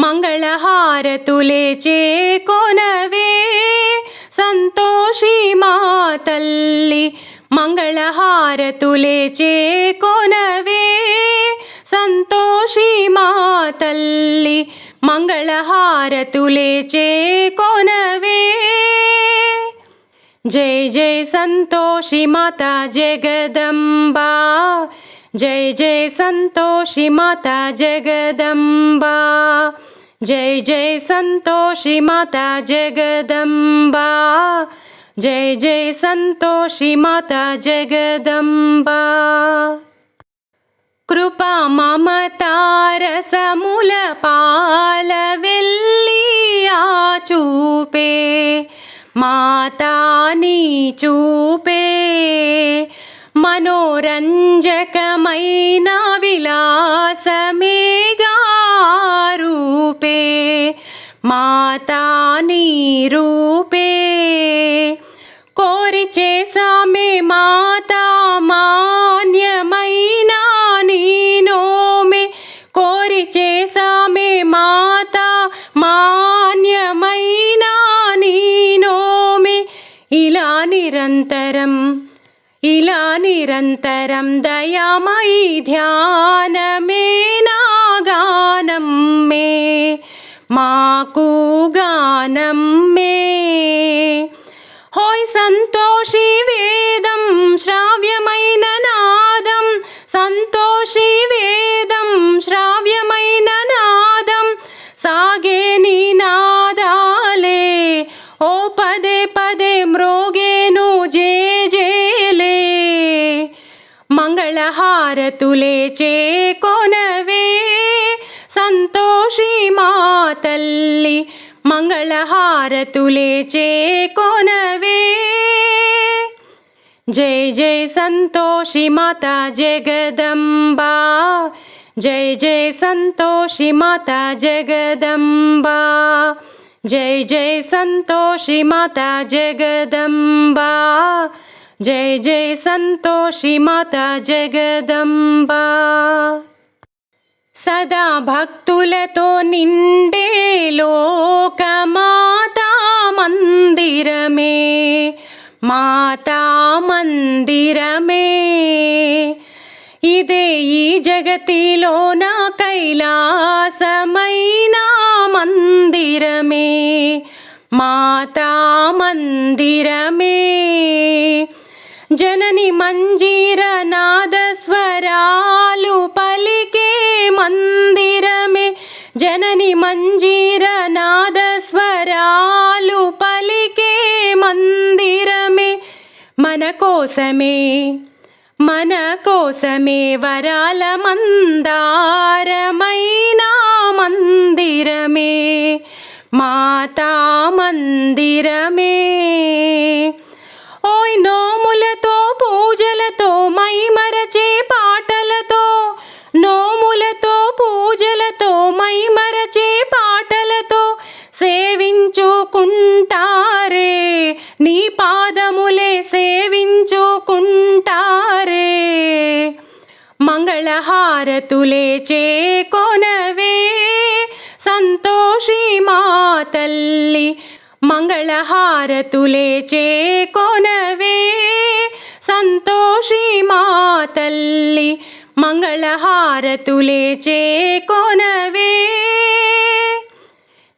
మంగళహారతులే చేకొనవే సంతోషి మా తల్లి మంగళహారతులే చేకొనవే సంతోషి మా తల్లి మంగళహారతులే చేకొనవే జై జై సంతోషి మాత జగదంబా. జై జై సంతోషి మాత జగదంబా. జై జై సంతోషి మాత జగదంబా. జై జై సంతోషి మాత జగదంబా. కృపా మమతారసముల పాల వెళ్ళి ఆ చూపే. మాతాని చూపే. మాతాని రూపే. కోరి చేసామే మాతా మాన్యమైన నీనోమే కోరి చేసామే మాతా మాన్యమైన నీనోమే ఇలా నిరంతరం ఇలా నిరంతరం దయామయి ధ్యానమే నాగానం గానం మే హోయ్ సంతోషి వేదం శ్రావ్యమైన నాదం సంతోషి వేదం శ్రావ్యమైన నాదం సాగే నీ నాదాలే ఓ పదే పదే మ్రోగేను జే జేలే మంగళహారతులే చేకొనవే సంతోషి మా తల్లి మంగళహారతులే చేకొనవే జై జై సంతోషి మాత జగదంబా జై జై సంతోషి మాత జగదంబా జై జై సంతోషి మాత జగదంబా జై జై సంతోషి మాత జగదంబా సదా భక్తులతో నిండే లోకమాతా మందిరమే మాతా మందిరమే. ఇదే ఈ జగతిలో నా కైలాసమైన మందిరమే మాతా మందిరమే. జనని మంజీర నాదస్వరాలు పలికి మందిరమే జనని మంజీర నాదస్వరాలు పలికే మందిరమే మన కోసమే మన కోసమే వరాల మందారమైన మందిరమే మాతా మందిరమే. ఓయ్ నో సేవించుకుంటారే నీ పాదములే సేవించుకుంటారే. మంగళహారతులే చేకొనవే సంతోషి మా తల్లి. మంగళహారతులే చేకొనవే సంతోషి మా తల్లి. మంగళహారతులే చేకొనవే.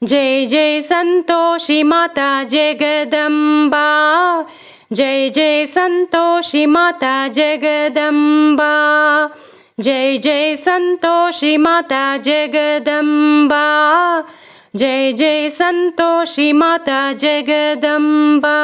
जय जय सन्तोषि माता जगदम्बा। जय जय सन्तोषि माता जगदम्बा। जय जय सन्तोषि माता जगदम्बा। जय जय सन्तोषि माता जगदम्बा।